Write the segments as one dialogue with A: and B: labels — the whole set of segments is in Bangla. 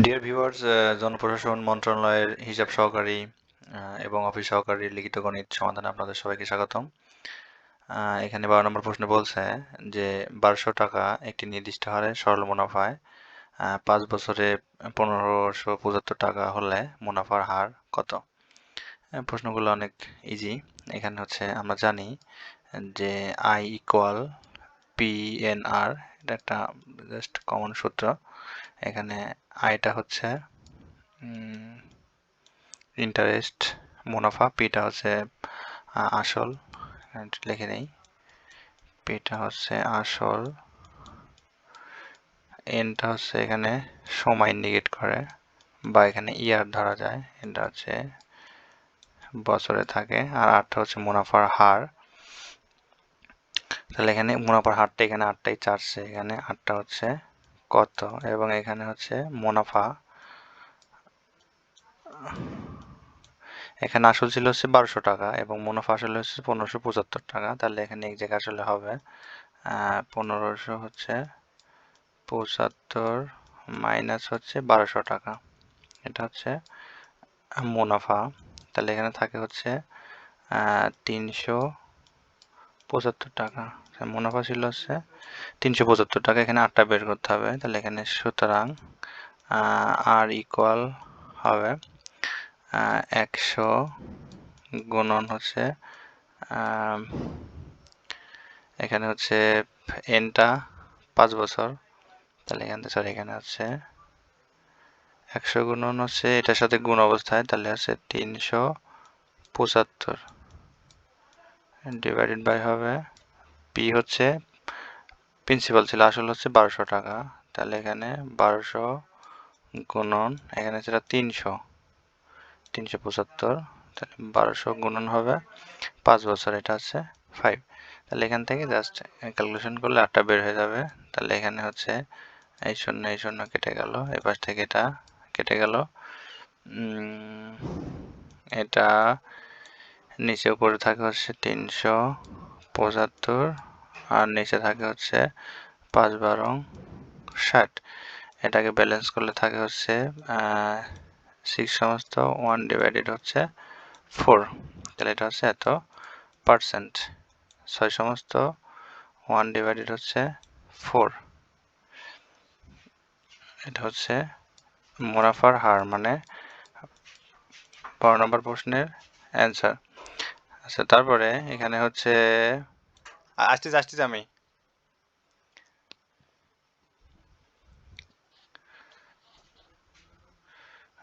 A: ডিয়ার ভিউয়ার্স জনপ্রশাসন মন্ত্রণালয়ের হিসাব সহকারী এবং অফিস সহকারী লিখিত গণিত সমাধানে আপনাদের সবাইকে স্বাগতম। এখানে বারো নম্বর প্রশ্ন বলছে যে, বারোশো টাকা একটি নির্দিষ্ট হারে সরল মুনাফায় পাঁচ বছরে পনেরোশো পঁচাত্তর টাকা হলে মুনাফার হার কত? প্রশ্নগুলো অনেক ইজি এখানে হচ্ছে আমরা জানি যে I equal P N R এটা একটা জাস্ট কমন সূত্র। এখানে আয়টা হচ্ছে ইন্টারেস্ট মুনাফা পিটা হচ্ছে আসল লিখে নেই। পিটা হচ্ছে আসল এনটা হচ্ছে এখানে সময় ইন্ডিকেট করে, বা এখানে ইয়ার ধরা যায় এটা হচ্ছে বছরে থাকে, আর আটটা হচ্ছে মুনাফার হার। তাহলে এখানে মুনাফার হারটা এখানে আটটাই চারছে এখানে আটটা হচ্ছে কত? এবং এখানে হচ্ছে মুনাফা। এখানে আসল ছিল হচ্ছে বারোশো টাকা এবং মুনাফা আসলে হচ্ছে পনেরোশো পঁচাত্তর টাকা। তাহলে এখানে এক জায়গায় আসলে হবে পনেরোশো হচ্ছে পঁচাত্তর মাইনাস হচ্ছে বারোশো টাকা। এটা হচ্ছে মুনাফা। তাহলে এখানে থাকে হচ্ছে তিনশো পঁচাত্তর টাকা। মুনাফা ছিল হচ্ছে তিনশো পঁচাত্তর টাকা, এখানে আটটা বের করতে হবে। তাহলে এখানে সুতরাং আর ইকুয়াল হবে একশো গুণন হচ্ছে এখানে হচ্ছে এনটা পাঁচ বছর। তাহলে এখান থেকে সরি এখানে হচ্ছে একশো গুণন হচ্ছে, এটার সাথে গুণ অবস্থায়, তাহলে হচ্ছে তিনশো পঁচাত্তর ডিভাইডেড বাই হবে পি হচ্ছে প্রিন্সিপাল ছিল, আসলে হচ্ছে বারোশো টাকা। তাহলে এখানে বারোশো গুণন, এখানে সেটা তিনশো তিনশো পঁচাত্তর। তাহলে বারোশো গুণন হবে পাঁচ বছর, এটা হচ্ছে ফাইভ তাহলে এখান থেকে জাস্ট ক্যালকুলেশন করলে আটটা বের হয়ে যাবে। তাহলে এখানে হচ্ছে এই শূন্য এই শূন্য কেটে গেল। এই পাশ থেকে এটা কেটে গেল। এটা নিচে উপরে থাকে হচ্ছে তিনশো। পঁচাত্তর, আর নিচে থাকে হচ্ছে পাঁচ বারো, ষাট। এটাকে ব্যালেন্স করলে থাকে হচ্ছে সিক্স সমস্ত ওয়ান ডিভাইডেড হচ্ছে ফোর তাহলে এটা হচ্ছে এত পার্সেন্ট ছয় সমস্ত ওয়ান ডিভাইডেড হচ্ছে ফোর এটা হচ্ছে মুনাফার হার মানে বারো নম্বর প্রশ্নের অ্যান্সার আচ্ছা তারপরে এখানে হচ্ছে আসতেছি আসতেছি আমি।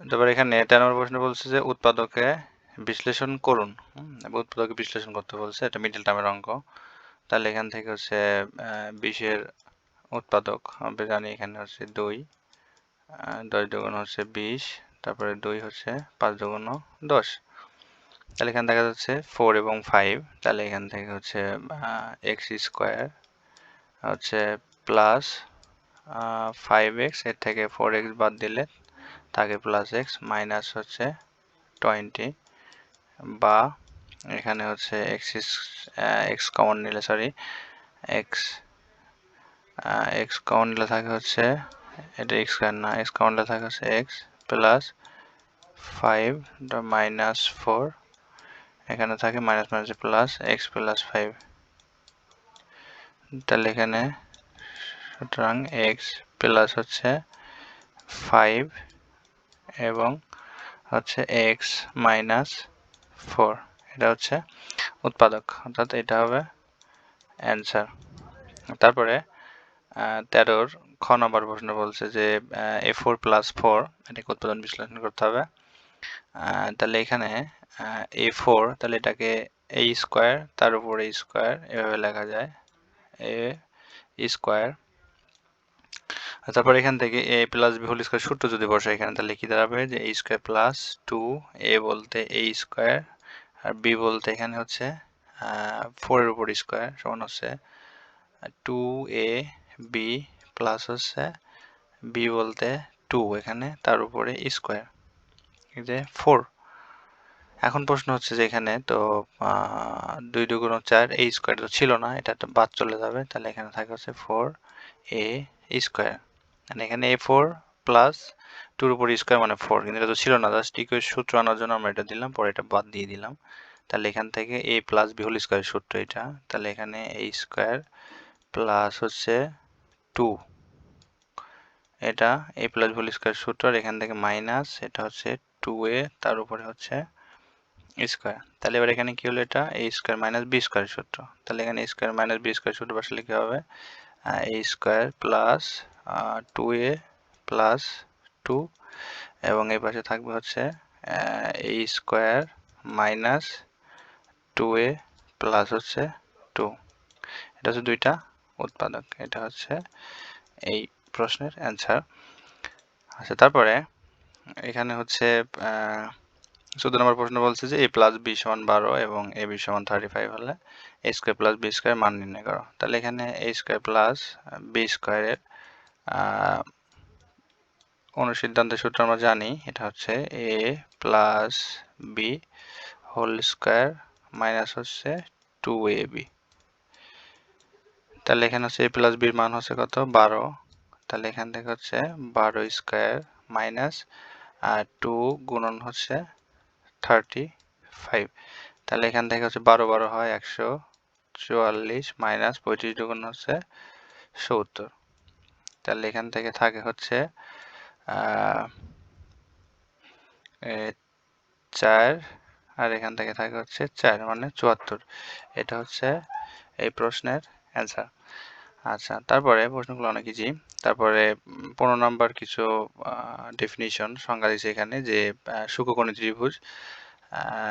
A: তারপর এখানে তেরো নম্বর প্রশ্ন বলছে যে, উৎপাদকে বিশ্লেষণ করুন। উৎপাদকে বিশ্লেষণ করতে বলছে, এটা মিডল টার্মের অঙ্ক। তাহলে এখান থেকে হচ্ছে বিশের উৎপাদক আমরা জানি এখানে হচ্ছে দুই দশ দুগুণ হচ্ছে বিশ, তারপরে দুই হচ্ছে পাঁচ দুগুণ দশ। তাহলে এখানে দেখা যাচ্ছে ফোর এবং ফাইভ তাহলে এখান থেকে হচ্ছে এক্স স্কোয়ার হচ্ছে প্লাস ফাইভ এক্সের থেকে ফোর এক্স বাদ দিলে থাকে প্লাস এক্স মাইনাস হচ্ছে টোয়েন্টি বা এখানে হচ্ছে এক্স এক্স কমন নিলে সরি এক্স এক্স কমন নিলে থাকে হচ্ছে, এটা এক্স স্কোয়ার না এক্স কমন নিলে থাকে হচ্ছে x plus five minus four এখানে থাকে minus minus plus x plus five তাহলে এখানে সুতরাং এক্স প্লাস হচ্ছে ফাইভ এবং হচ্ছে এক্স মাইনাস ফোর এটা হচ্ছে উৎপাদক, অর্থাৎ এটা হবে অ্যান্সার তারপরে তেরোর খ নম্বর প্রশ্ন বলছে যে এ ফোর প্লাস ফোর এটাকে উৎপাদন বিশ্লেষণ করতে হবে। তাহলে এখানে এ ফোর তাহলে এটাকে এ স্কোয়ার তার উপর এ স্কোয়ার এভাবে লেখা যায়। এ স্কোয়ার তারপর এখান থেকে a plus b whole square সূত্র যদি বসে এখানে, তাহলে কি দাঁড়াবে? যে a square plus two a বলতে এ স্কোয়ার আর বি বলতে এখানে হচ্ছে ফোরের উপর স্কোয়ার সমান হচ্ছে টু এ বি প্লাস হচ্ছে বি বলতে টু এখানে, তার উপরে স্কোয়ার যে ফোর এখন প্রশ্ন হচ্ছে যে এখানে তো দুই দুগুণ চার এ স্কোয়ার তো ছিল না, এটা তো বাদ চলে যাবে। তাহলে এখানে থাকে হচ্ছে ফোর এ স্কোয়ার মানে এখানে এ ফোর প্লাস টুর উপর স্কোয়ার মানে ফোর কিন্তু এটা তো ছিল না জাস্ট ইকুয়ের সূত্র আনার জন্য আমরা এটা দিলাম, পরে এটা বাদ দিয়ে দিলাম। তাহলে এখান থেকে a plus b whole square সূত্র এটা। তাহলে এখানে এ স্কোয়ার প্লাস হচ্ছে টু এটা এ প্লাস হোল স্কোয়ার সূত্র, আর এখান থেকে মাইনাস এটা হচ্ছে টু এ তার উপরে হচ্ছে স্কোয়ার তাহলে এবার এখানে কি হলো এটা? A square minus b square সূত্র। তাহলে এখানে স্কোয়ার মাইনাস বি স্কোয়ার সূত্র বসালে কি হবে? A square plus two a plus two এবং এই পাশে থাকবে হচ্ছে a square minus two a plus হচ্ছে টু এটা হচ্ছে দুইটা উৎপাদক। এটা হচ্ছে এই প্রশ্নের অ্যান্সার আচ্ছা তারপরে এখানে হচ্ছে চোদ্দ নম্বর প্রশ্ন বলছে যে, এ প্লাস বি সমান বারো এবং এ বি সমান থার্টি ফাইভ হলে a square plus b square মান নির্ণয় করো। তাহলে এখানে এ স্কোয়ার প্লাস বি স্কোয়ারের অনুসিদ্ধান্তের সূত্র আমরা জানি, এটা হচ্ছে a plus b whole square minus হচ্ছে টু এ বি তাহলে এখানে হচ্ছে এ প্লাস বির মান হচ্ছে কত? বারো। তাহলে এখান থেকে হচ্ছে বারো স্কোয়ার মাইনাস আর টু গুণন হচ্ছে থার্টি ফাইভ তাহলে এখান থেকে হচ্ছে বারো বারো হয় একশো চুয়াল্লিশ মাইনাস পঁয়ত্রিশ দুগুণ হচ্ছে সত্তর। তাহলে এখান থেকে থাকে হচ্ছে চার, আর এখান থেকে থাকে হচ্ছে চার মানে চুয়াত্তর। এটা হচ্ছে এই প্রশ্নের অ্যান্সার আচ্ছা তারপরে প্রশ্নগুলো অনেক ইজি তারপরে পনেরো নম্বর কিছু ডেফিনিশন সংজ্ঞা দিয়েছে এখানে যে সুখকণি ত্রিভুজ।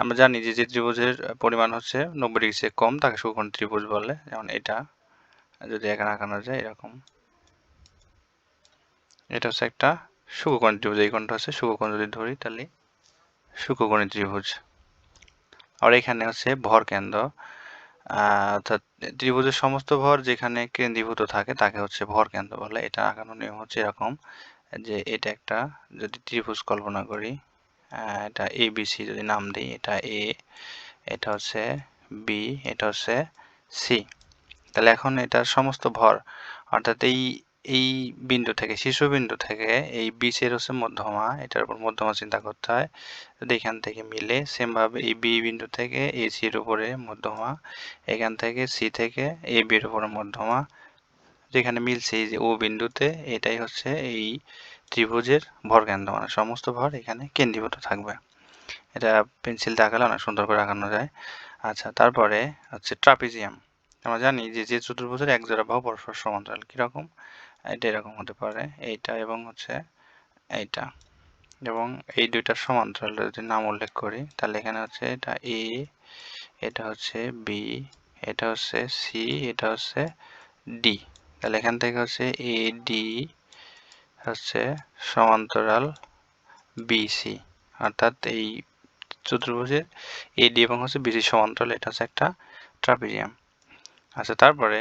A: আমরা জানি যে যে ত্রিভুজের পরিমাণ হচ্ছে নব্বই ডিগ্রি চেয়ে কম, তাকে সুখকণি ত্রিভুজ বলে। যেমন এটা, যদি এখানে আঁকানো যায় এরকম। এটা হচ্ছে একটা সুখকণি ত্রিভুজ, এই কোণটা হচ্ছে সুখকোণ যদি ধরি তাহলে সুখকণি ত্রিভুজ। আর এখানে হচ্ছে ভর কেন্দ্র। অর্থাৎ ত্রিভুজের সমস্ত ভর যেখানে কেন্দ্রীভূত থাকে, তাকে হচ্ছে ভর কেন্দ্র বলে। এটা আঁকানোর নিয়ম হচ্ছে এরকম যে এটা একটা যদি ত্রিভুজ কল্পনা করি এটা এ বি সি যদি নাম দিই, এটা এ, এটা হচ্ছে বি, এটা হচ্ছে সি। তাহলে এখন এটার সমস্ত ভর, অর্থাৎ এই এই বিন্দু থেকে শীর্ষবিন্দু থেকে এই বিচের হচ্ছে মধ্যমা, এটার উপর মধ্যমা চিন্তা করতে হয়। এখান থেকে মিলে সেমভাবে এই বি বিন্দু থেকে এ সির উপরে মধ্যমা, এখান থেকে সি থেকে এ বির উপরে মধ্যমা, যেখানে মিলছে এই যে ও বিন্দুতে, এটাই হচ্ছে এই ত্রিভুজের ভর কেন্দ্র মানে সমস্ত ভর এখানে কেন্দ্রীভূত থাকবে। এটা পেন্সিল দেখালে অনেক সুন্দর করে আঁকানো যায়। আচ্ছা তারপরে হচ্ছে ট্রাপিজিয়াম আমরা জানি যে যে চতুর্ভুজের এক জোড়া বাহু পরস্পর সমান্তরাল, কীরকম? এটা এরকম হতে পারে, এইটা এবং হচ্ছে এইটা। এবং এই দুইটার সমান্তরাল যদি নাম উল্লেখ করি, তাহলে এখানে হচ্ছে এটা এ এটা হচ্ছে বি এটা হচ্ছে সি এটা হচ্ছে ডি তাহলে এখান থেকে হচ্ছে এ ডি হচ্ছে সমান্তরাল বিসি অর্থাৎ এই চতুর্ভুজের এডি এবং হচ্ছে বিসি সমান্তরাল, এটা হচ্ছে একটা ট্রাপিজিয়াম। আচ্ছা তারপরে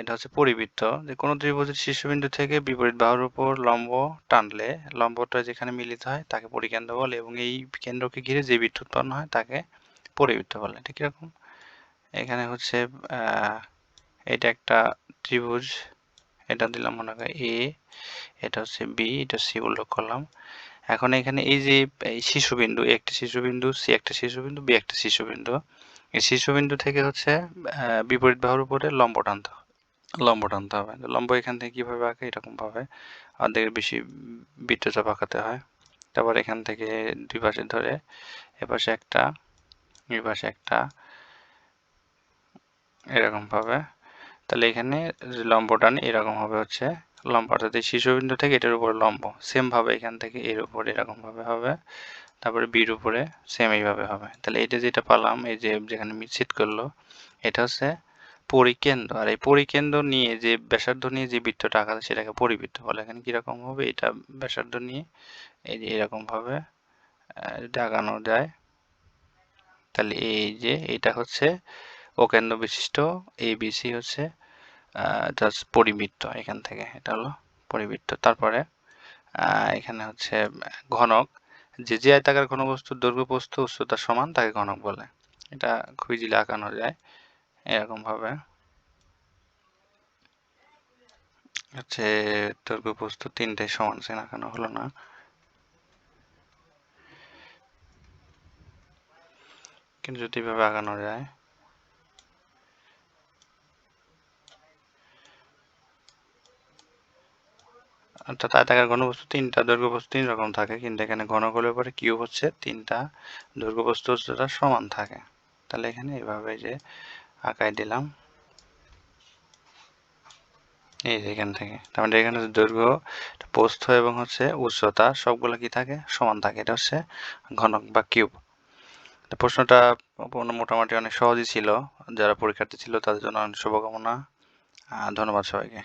A: এটা হচ্ছে পরিবৃত্ত। যে কোনো ত্রিভুজের শীর্ষবিন্দু থেকে বিপরীত বাহুর উপর লম্ব টানলে, লম্বটা যেখানে মিলিত হয় তাকে পরিকেন্দ্র বলে এবং এই কেন্দ্রকে ঘিরে যে বৃত্ত উৎপন্ন হয় তাকে পরিবৃত্ত বলে। ঠিক এরকম এখানে হচ্ছে এটা একটা ত্রিভুজ, এটা দিলাম মনে হয় এ এটা হচ্ছে বি এটা সি উল্লেখ করলাম। এখন এখানে এই যে, এই শীর্ষবিন্দু একটা শীর্ষবিন্দু সি একটা শীর্ষবিন্দু বি একটা শীর্ষবিন্দু, এই শীর্ষবিন্দু থেকে হচ্ছে বিপরীত বাহুর উপরে লম্ব টানতে হবে। লম্ব টানতে হবে। লম্ব এখান থেকে কীভাবে আঁকে? এরকমভাবে অর্ধেকের বেশি বৃত্তচাপ আঁকাতে হয়। তারপর এখান থেকে দুই পাশে ধরে এপাশে একটা, এই পাশে একটা এরকমভাবে তাহলে এখানে লম্ব টান, এরকম হবে হচ্ছে লম্ব। অর্থাৎ এই শীর্ষবিন্দু থেকে এটার উপরে লম্ব। সেমভাবে এখান থেকে এর উপরে এরকমভাবে হবে। তারপরে বির উপরে সেম এইভাবে হবে। তাহলে এটা যেটা পালাম, এই যে যেখানে মিশ্রিত করল, এটা হচ্ছে পরিকেন্দ্র, আর এই পরিকেন্দ্র নিয়ে যে ব্যাসার্ধ নিয়ে যে বৃত্তটা আঁকা সেটাকে পরিবৃত্ত বলে। এখানে কীরকম হবে? এটা ব্যাসার্ধ নিয়ে এই যে এরকমভাবে আঁকানো যায়। তাহলে এই যে এটা হচ্ছে ও কেন্দ্র বিশিষ্ট বিসি হচ্ছে জাস্ট পরিবৃত্ত এখান থেকে। এটা হলো পরিবৃত্ত। তারপরে এখানে হচ্ছে ঘনক। যে যে আয়তাকার ঘনবস্তুর দৈর্ঘ্য প্রস্থ উচ্চতা সমান তাকে ঘনক বলে। এটা খুব ইজিলি আঁকানো যায়। এরকমভাবে হচ্ছে দৈর্ঘ্য প্রস্থ তিনটাই সমান আছে না কেন হলো না। কিন্তু যদি এভাবে আগানো যায়। ঘনবস্তু তিনটা দৈর্ঘ্য বস্তু তিন রকম থাকে, কিন্তু এখানে ঘন পরে কিউব হচ্ছে তিনটা দৈর্ঘ্য বস্তু সমান থাকে। তাহলে এখানে এভাবে যে আঁকায় দিলাম। এই যে এখান থেকে। তার মানে এখানে দৈর্ঘ্য প্রস্থ এবং হচ্ছে উচ্চতা, সবগুলো কি থাকে? সমান থাকে। এটা হচ্ছে ঘনক বা কিউব। প্রশ্নটা মোটামুটি অনেক সহজই ছিল। যারা পরীক্ষার্থী ছিল তাদের জন্য অনেক শুভকামনা। ধন্যবাদ সবাইকে।